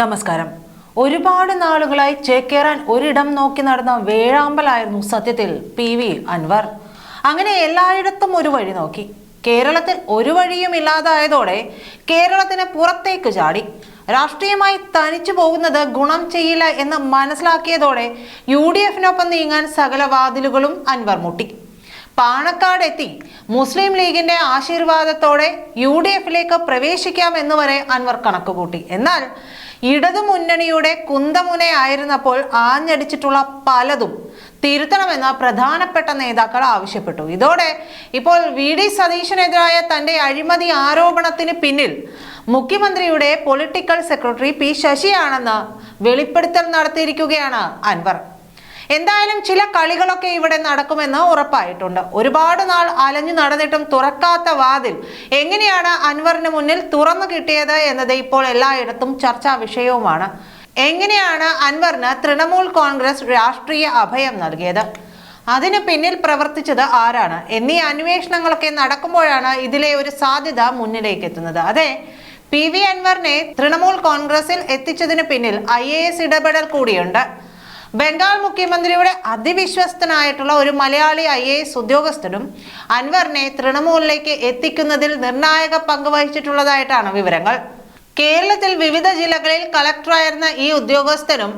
നമസ്കാരം. ഒരുപാട് നാളുകളായി ചേക്കേറാൻ ഒരിടം നോക്കി നടന്ന വേഴാമ്പലായിരുന്നു സത്യത്തിൽ പി വി അൻവർ. അങ്ങനെ എല്ലായിടത്തും ഒരു വഴി നോക്കി. കേരളത്തിൽ ഒരു വഴിയും ഇല്ലാതായതോടെ കേരളത്തിന് പുറത്തേക്ക് ചാടി. രാഷ്ട്രീയമായി തനിച്ചു പോകുന്നത് ഗുണം ചെയ്യില്ല എന്ന് മനസ്സിലാക്കിയതോടെ യു ഡി എഫിനൊപ്പം നീങ്ങാൻ സകല വാതിലുകളും അൻവർ മുട്ടി. പാണക്കാട് എത്തി. മുസ്ലിം ലീഗിന്റെ ആശീർവാദത്തോടെ യു ഡി എഫിലേക്ക് പ്രവേശിക്കാം എന്ന് വരെ അൻവർ കണക്കുകൂട്ടി. എന്നാൽ ഇടതു മുന്നണിയുടെ കുന്തമുനയായിരുന്നപ്പോൾ ആഞ്ഞടിച്ചിട്ടുള്ള പലതും തിരുത്തണമെന്ന് പ്രധാനപ്പെട്ട നേതാക്കൾ ആവശ്യപ്പെട്ടു. ഇതോടെ ഇപ്പോൾ വി ഡി സതീശനെതിരായ തന്റെ അഴിമതി ആരോപണത്തിന് പിന്നിൽ മുഖ്യമന്ത്രിയുടെ പൊളിറ്റിക്കൽ സെക്രട്ടറി പി ശശിയാണെന്ന് വെളിപ്പെടുത്തൽ നടത്തിയിരിക്കുകയാണ് അൻവർ. എന്തായാലും ചില കളികളൊക്കെ ഇവിടെ നടക്കുമെന്ന് ഉറപ്പായിട്ടുണ്ട്. ഒരുപാട് നാൾ അലഞ്ഞു നടന്നിട്ടും തുറക്കാത്ത വാതിൽ എങ്ങനെയാണ് അൻവറിന് മുന്നിൽ തുറന്നു കിട്ടിയത് എന്നത് ഇപ്പോൾ എല്ലായിടത്തും ചർച്ചാ വിഷയവുമാണ്. എങ്ങനെയാണ് അൻവറിന് തൃണമൂൽ കോൺഗ്രസ് രാഷ്ട്രീയ അഭയം നൽകിയത്? അതിന് പിന്നിൽ പ്രവർത്തിച്ചത് ആരാണ്? എന്നീ അന്വേഷണങ്ങളൊക്കെ നടക്കുമ്പോഴാണ് ഇതിലെ ഒരു സാധ്യത മുന്നിലേക്ക് എത്തുന്നത് അതെ പി വി അൻവറിനെ തൃണമൂൽ കോൺഗ്രസിൽ എത്തിച്ചതിന് പിന്നിൽ ഐ ഇടപെടൽ കൂടിയുണ്ട്. ബംഗാൾ മുഖ്യമന്ത്രിയുടെ അതിവിശ്വസ്തനായിട്ടുള്ള ഒരു മലയാളി ഐ എ എസ് ഉദ്യോഗസ്ഥനും അൻവറിനെ തൃണമൂലിലേക്ക് എത്തിക്കുന്നതിൽ നിർണായക പങ്ക് വഹിച്ചിട്ടുള്ളതായിട്ടാണ് വിവരങ്ങൾ. കേരളത്തിൽ വിവിധ ജില്ലകളിൽ കളക്ടറായിരുന്ന ഈ ഉദ്യോഗസ്ഥനും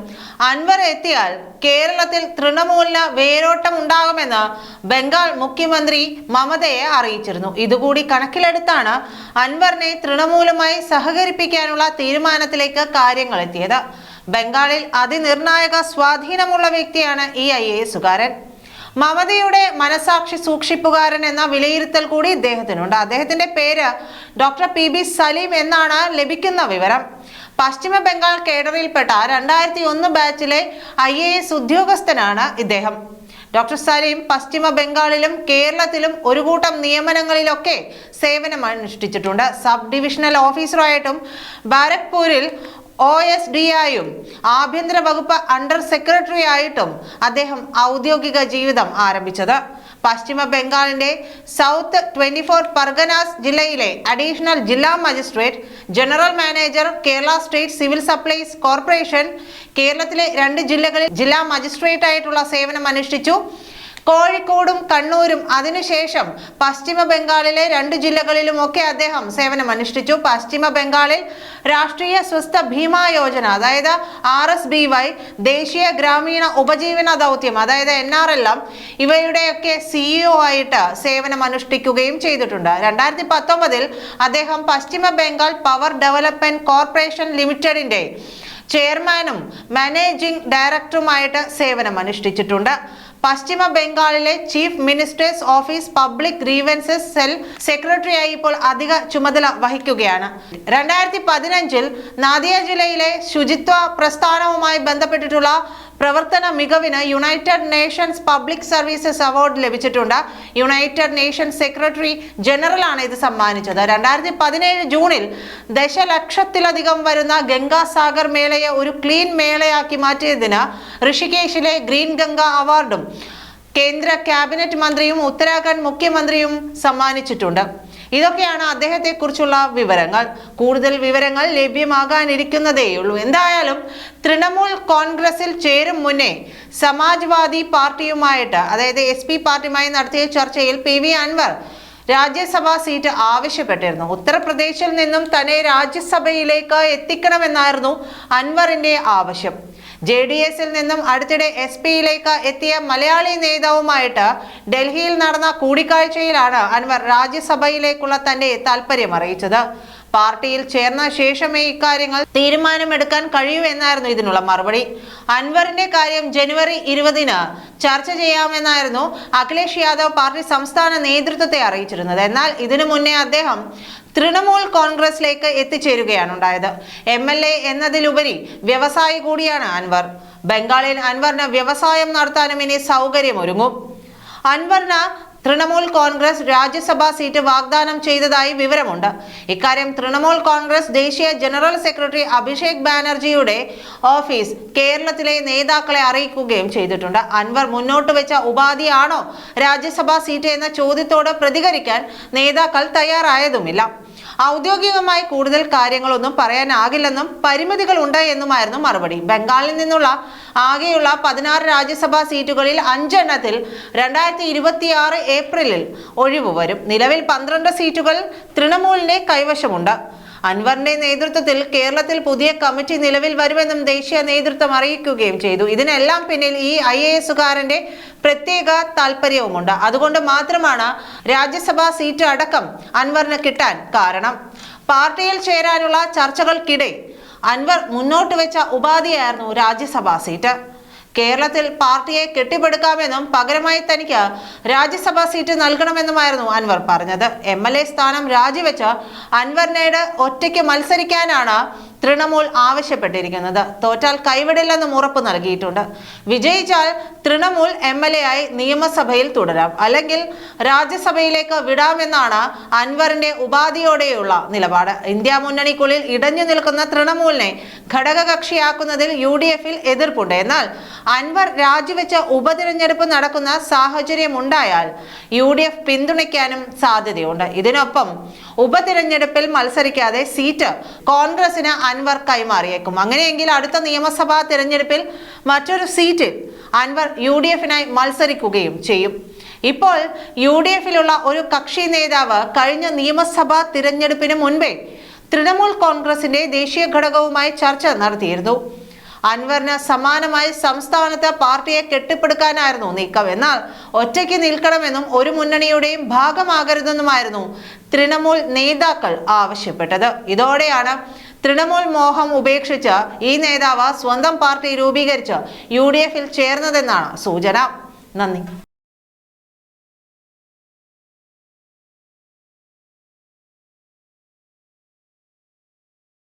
അൻവർ എത്തിയാൽ കേരളത്തിൽ തൃണമൂലിന് വേരോട്ടം ഉണ്ടാകുമെന്ന് ബംഗാൾ മുഖ്യമന്ത്രി മമതയെ അറിയിച്ചിരുന്നു. ഇതുകൂടി കണക്കിലെടുത്താണ് അൻവറിനെ തൃണമൂലുമായി സഹകരിപ്പിക്കാനുള്ള തീരുമാനത്തിലേക്ക് കാര്യങ്ങൾ എത്തിയത്. ബംഗാളിൽ അതിനിർണായക സ്വാധീനമുള്ള വ്യക്തിയാണ് ഈ ഐ എ എസുകാരൻ മമതയുടെ മനസാക്ഷി സൂക്ഷിപ്പുകാരൻ എന്ന വിലയിരുത്തൽ കൂടി ഇദ്ദേഹത്തിനുണ്ട്. അദ്ദേഹത്തിന്റെ പേര് ഡോക്ടർ പി ബി സലീം എന്നാണ് ലഭിക്കുന്ന വിവരം. പശ്ചിമ ബംഗാൾ കേഡറിൽപ്പെട്ട രണ്ടായിരത്തി ഒന്ന് ബാച്ചിലെ ഐ എ എസ് ഉദ്യോഗസ്ഥനാണ് ഇദ്ദേഹം. ഡോക്ടർ സലീം പശ്ചിമ ബംഗാളിലും കേരളത്തിലും ഒരു കൂട്ടം നിയമനങ്ങളിലൊക്കെ സേവനം അനുഷ്ഠിച്ചിട്ടുണ്ട് സബ് ഡിവിഷണൽ ഓഫീസറായിട്ടും ബാരക്പൂരിൽ ഒ എസ് ഡി ആയും ആഭ്യന്തര വകുപ്പ് അണ്ടർ സെക്രട്ടറി ആയിട്ടും അദ്ദേഹം ഔദ്യോഗിക ജീവിതം ആരംഭിച്ചത്. പശ്ചിമ ബംഗാളിന്റെ സൗത്ത് ട്വന്റി ഫോർ പർഗനാസ് ജില്ലയിലെ അഡീഷണൽ ജില്ലാ magistrate general manager Kerala state civil supplies corporation കേരളത്തിലെ രണ്ട് ജില്ലകളിൽ ജില്ലാ മജിസ്ട്രേറ്റ് ആയിട്ടുള്ള സേവനം അനുഷ്ഠിച്ചു. കോഴിക്കോടും കണ്ണൂരും. അതിനുശേഷം പശ്ചിമ ബംഗാളിലെ രണ്ട് ജില്ലകളിലും ഒക്കെ അദ്ദേഹം സേവനം അനുഷ്ഠിച്ചു പശ്ചിമ ബംഗാളിൽ രാഷ്ട്രീയ സ്വസ്ഥ ഭീമാ യോജന അതായത് ആർ എസ് ബി വൈ ദേശീയ ഗ്രാമീണ ഉപജീവന ദൗത്യം അതായത് എൻ ആർ എൽ എം ഇവയുടെയൊക്കെ സിഇഒ ആയിട്ട് സേവനം അനുഷ്ഠിക്കുകയും ചെയ്തിട്ടുണ്ട്. രണ്ടായിരത്തി പത്തൊമ്പതിൽ അദ്ദേഹം പശ്ചിമ ബംഗാൾ പവർ ഡെവലപ്മെന്റ് കോർപ്പറേഷൻ ലിമിറ്റഡിന്റെ ചെയർമാനും മാനേജിംഗ് ഡയറക്ടറുമായിട്ട് സേവനം അനുഷ്ഠിച്ചിട്ടുണ്ട് പശ്ചിമ ബംഗാളിലെ chief ministers office public grievances cell സെക്രട്ടറിയായി ഇപ്പോൾ അധിക ചുമതല വഹിക്കുകയാണ്. രണ്ടായിരത്തി പതിനഞ്ചിൽ നാദിയ ജില്ലയിലെ ശുചിത്വ പ്രസ്ഥാനവുമായി ബന്ധപ്പെട്ടിട്ടുള്ള പ്രവർത്തന മികവിന് United Nations public services award ലഭിച്ചിട്ടുണ്ട്. യുണൈറ്റഡ് നേഷൻസ് സെക്രട്ടറി ജനറൽ ആണ് ഇത് സമ്മാനിച്ചത്. രണ്ടായിരത്തി പതിനേഴ് ജൂണിൽ ദശലക്ഷത്തിലധികം വരുന്ന ഗംഗാസാഗർ മേളയെ ഒരു ക്ലീൻ മേളയാക്കി മാറ്റിയതിന് ഋഷികേശിലെ ഗ്രീൻ ഗംഗ അവാർഡും കേന്ദ്ര ക്യാബിനറ്റ് മന്ത്രിയും ഉത്തരാഖണ്ഡ് മുഖ്യമന്ത്രിയും സമ്മാനിച്ചിട്ടുണ്ട്. ഇതൊക്കെയാണ് അദ്ദേഹത്തെ കുറിച്ചുള്ള വിവരങ്ങൾ. കൂടുതൽ വിവരങ്ങൾ ലഭ്യമാകാനിരിക്കുന്നതേയുള്ളൂ. എന്തായാലും തൃണമൂൽ കോൺഗ്രസിൽ ചേരും മുന്നേ സമാജ്വാദി പാർട്ടിയുമായിട്ട് അതായത് എസ് പി പാർട്ടിയുമായി നടത്തിയ ചർച്ചയിൽ P V Anvar Rajya Sabha seat ആവശ്യപ്പെട്ടിരുന്നു. ഉത്തർപ്രദേശിൽ നിന്നും തന്നെ രാജ്യസഭയിലേക്ക് എത്തിക്കണമെന്നായിരുന്നു അൻവറിന്റെ ആവശ്യം. ജെ ഡി എസിൽ നിന്നും അടുത്തിടെ എസ് പിയിലേക്ക് എത്തിയ മലയാളി നേതാവുമായിട്ട് ഡൽഹിയിൽ നടന്ന കൂടിക്കാഴ്ചയിലാണ് അൻവർ രാജ്യസഭയിലേക്കുള്ള തന്റെ താല്പര്യം അറിയിച്ചത്. പാർട്ടിയിൽ ചേർന്ന ശേഷമേ ഇക്കാര്യങ്ങൾ തീരുമാനമെടുക്കാൻ കഴിയൂ എന്നായിരുന്നു ഇതിനുള്ള മറുപടി. അൻവറിന്റെ കാര്യം ജനുവരി ഇരുപതിന് ചർച്ച ചെയ്യാമെന്നായിരുന്നു അഖിലേഷ് യാദവ് പാർട്ടി സംസ്ഥാന നേതൃത്വത്തെ അറിയിച്ചിരുന്നത്. എന്നാൽ ഇതിനു മുന്നേ അദ്ദേഹം തൃണമൂൽ കോൺഗ്രസിലേക്ക് എത്തിച്ചേരുകയാണ് ഉണ്ടായത്. എം എൽ എ എന്നതിലുപരി വ്യവസായി കൂടിയാണ് അൻവർ. ബംഗാളിൽ അൻവറിന് വ്യവസായം നടത്താനും ഇനി സൗകര്യമൊരുങ്ങും. അൻവറിന് തൃണമൂൽ കോൺഗ്രസ് രാജ്യസഭാ സീറ്റ് വാഗ്ദാനം ചെയ്തതായി വിവരമുണ്ട്. ഇക്കാര്യം തൃണമൂൽ കോൺഗ്രസ് ദേശീയ ജനറൽ സെക്രട്ടറി അഭിഷേക് ബാനർജിയുടെ ഓഫീസ് കേരളത്തിലെ നേതാക്കളെ അറിയിക്കുകയും ചെയ്തിട്ടുണ്ട്. അൻവർ മുന്നോട്ട് വെച്ച ഉപാധിയാണോ രാജ്യസഭാ സീറ്റ് എന്ന ചോദ്യത്തോട് പ്രതികരിക്കാൻ നേതാക്കൾ തയ്യാറായതുമില്ല. ഔദ്യോഗികമായി കൂടുതൽ കാര്യങ്ങളൊന്നും പറയാനാകില്ലെന്നും പരിമിതികൾ ഉണ്ട് എന്നുമായിരുന്നു മറുപടി. ബംഗാളിൽ നിന്നുള്ള ആകെയുള്ള പതിനാറ് രാജ്യസഭാ സീറ്റുകളിൽ അഞ്ചെണ്ണത്തിൽ രണ്ടായിരത്തി ഇരുപത്തിയാറ് ഏപ്രിലിൽ ഒഴിവ് വരും. നിലവിൽ പന്ത്രണ്ട് സീറ്റുകൾ തൃണമൂലിന്റെ കൈവശമുണ്ട്. അൻവറിന്റെ നേതൃത്വത്തിൽ കേരളത്തിൽ പുതിയ കമ്മിറ്റി നിലവിൽ വരുമെന്നും ദേശീയ നേതൃത്വം അറിയിക്കുകയും ചെയ്തു. ഇതിനെല്ലാം പിന്നിൽ ഈ ഐ എ എസുകാരന്റെ പ്രത്യേക താല്പര്യവുമുണ്ട് അതുകൊണ്ട് മാത്രമാണ് രാജ്യസഭാ സീറ്റ് അടക്കം അൻവറിന് കിട്ടാൻ കാരണം. പാർട്ടിയിൽ ചേരാനുള്ള ചർച്ചകൾക്കിടെ അൻവർ മുന്നോട്ട് വെച്ച ഉപാധിയായിരുന്നു രാജ്യസഭാ സീറ്റ്. കേരളത്തിൽ പാർട്ടിയെ കെട്ടിപ്പടുക്കാമെന്നും പകരമായി തനിക്ക് രാജ്യസഭാ സീറ്റ് നൽകണമെന്നുമായിരുന്നു അൻവർ പറഞ്ഞത്. എം സ്ഥാനം രാജിവെച്ച് അൻവറിനോട് ഒറ്റയ്ക്ക് മത്സരിക്കാനാണ് തൃണമൂൽ ആവശ്യപ്പെട്ടിരിക്കുന്നത്. തോറ്റാൽ കൈവിടില്ലെന്നും ഉറപ്പ് നൽകിയിട്ടുണ്ട്. വിജയിച്ചാൽ തൃണമൂൽ എം എൽ എ ആയി നിയമസഭയിൽ തുടരാം. അല്ലെങ്കിൽ രാജ്യസഭയിലേക്ക് വിടാമെന്നാണ് അൻവറിന്റെ ഉപാധിയോടെയുള്ള നിലപാട്. ഇന്ത്യ മുന്നണിക്കുള്ളിൽ ഇടഞ്ഞു നിൽക്കുന്ന തൃണമൂലിനെ ഘടകകക്ഷിയാക്കുന്നതിൽ യു ഡി എഫിൽ എതിർപ്പുണ്ട്. എന്നാൽ അൻവർ രാജിവെച്ച ഉപതിരഞ്ഞെടുപ്പ് നടക്കുന്ന സാഹചര്യം ഉണ്ടായാൽ യു ഡി എഫ് പിന്തുണയ്ക്കാനും സാധ്യതയുണ്ട്. ഇതിനൊപ്പം ഉപതിരഞ്ഞെടുപ്പിൽ മത്സരിക്കാതെ സീറ്റ് കോൺഗ്രസിന് അൻവർ കൈമാറിയേക്കും. അങ്ങനെയെങ്കിൽ അടുത്ത നിയമസഭാ തിരഞ്ഞെടുപ്പിൽ മറ്റൊരു സീറ്റിൽ അൻവർ യു ഡി എഫിനായി മത്സരിക്കുകയും ചെയ്യും. ഇപ്പോൾ യു ഡി എഫിലുള്ള ഒരു കക്ഷി നേതാവ് കഴിഞ്ഞ നിയമസഭാ തിരഞ്ഞെടുപ്പിന് മുൻപേ തൃണമൂൽ കോൺഗ്രസിന്റെ ദേശീയ ഘടകവുമായി ചർച്ച നടത്തിയിരുന്നു. അൻവറിന് സമാനമായി സംസ്ഥാനത്ത് പാർട്ടിയെ കെട്ടിപ്പടുക്കാനായിരുന്നു നീക്കം. എന്നാൽ ഒറ്റയ്ക്ക് നിൽക്കണമെന്നും ഒരു മുന്നണിയുടെയും ഭാഗമാകരുതെന്നുമായിരുന്നു തൃണമൂൽ നേതാക്കൾ ആവശ്യപ്പെട്ടത്. ഇതോടെയാണ് തൃണമൂൽ മോഹം ഉപേക്ഷിച്ച് ഈ നേതാവ് സ്വന്തം പാർട്ടി രൂപീകരിച്ച് യു ഡി എഫിൽ ചേർന്നതെന്നാണ് സൂചന. നന്ദി.